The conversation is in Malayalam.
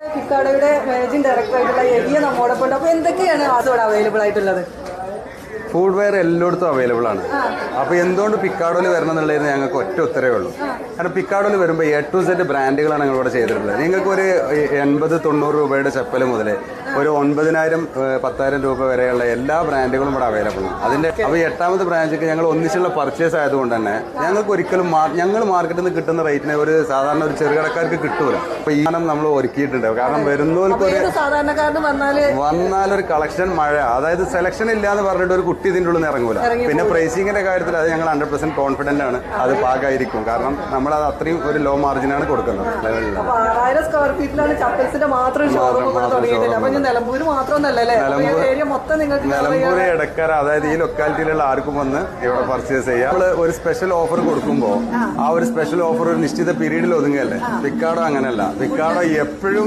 പിക്കാടയുടെ മാനേജിംഗ് ഡയറക്ടർ ആയിട്ടുള്ള എലിയ നമ്മോടൊപ്പം ഉണ്ട് അപ്പൊ എന്തൊക്കെയാണ് അതോടെ അവൈലബിൾ ആയിട്ടുള്ളത്? ഫുഡ് വെയർ എല്ലായിടത്തും അവൈലബിൾ ആണ്. അപ്പോൾ എന്തുകൊണ്ട് പിക്കാഡോയിൽ വരണം എന്നുള്ളതിന് ഞങ്ങൾക്ക് ഒറ്റ ഉത്തരവേ ഉള്ളൂ. കാരണം പിക്കാഡോയിൽ വരുമ്പോൾ എ ടു സെറ്റ് ബ്രാൻഡുകളാണ് ഞങ്ങളിവിടെ ചെയ്തിട്ടുള്ളത്. നിങ്ങൾക്ക് ഒരു എൺപത് തൊണ്ണൂറ് രൂപയുടെ ചപ്പൽ മുതൽ ഒരു ഒൻപതിനായിരം പത്തായിരം രൂപ വരെയുള്ള എല്ലാ ബ്രാൻഡുകളും ഇവിടെ അവൈലബിൾ ആണ്. അതിന്റെ അപ്പൊ എട്ടാമത് ബ്രാഞ്ചിക്ക് ഞങ്ങൾ ഒന്നിച്ചുള്ള പർച്ചേസ് ആയതുകൊണ്ട് തന്നെ ഞങ്ങൾക്ക് ഒരിക്കലും ഞങ്ങൾ മാർക്കറ്റിൽ നിന്ന് കിട്ടുന്ന റേറ്റിന് ഒരു സാധാരണ ഒരു ചെറുകടക്കാർക്ക് കിട്ടൂല. അപ്പോൾ ഈ സാധനം നമ്മൾ ഒരുക്കിയിട്ടുണ്ട്. കാരണം വരുന്നവർക്ക് ഒരു സാധാരണ സാധാരണക്കാരന് വന്നാൽ വന്നാൽ കളക്ഷൻ മഴ. അതായത് സെലക്ഷൻ ഇല്ല എന്ന് പറഞ്ഞിട്ട് ഒരു കുട്ടി ഇതിന്റെ ഉള്ളിൽ നിന്ന് ഇറങ്ങൂല. പിന്നെ പ്രൈസിങ്ങിന്റെ കാര്യത്തിൽ അത് ഞങ്ങൾ ഹൺഡ്രഡ് പെർസെന്റ് കോൺഫിഡന്റ് ആണ്. അത് പാകായിരിക്കും. കാരണം നമ്മൾ അത് അത്രയും ഒരു ലോ മാർജിനാണ് കൊടുക്കുന്നത്. ആറായിരം സ്ക്വയർ ഫീറ്റിലാണ് ചപ്പൽസിന്റെ മാത്രം നിലമ്പൂർ എടക്കര അതായത് ഈ ലൊക്കാലിറ്റിയിലുള്ള ആർക്കും വന്ന് ഇവിടെ പർച്ചേസ് ചെയ്യാം. നമ്മൾ ഒരു സ്പെഷ്യൽ ഓഫർ കൊടുക്കുമ്പോൾ ആ. ഒരു സ്പെഷ്യൽ ഓഫർ ഒരു നിശ്ചിത പീരീഡിൽ ഒതുങ്ങല്ലേ? പിക്കാടോ അങ്ങനെയല്ല പിക്കാടോ എപ്പോഴും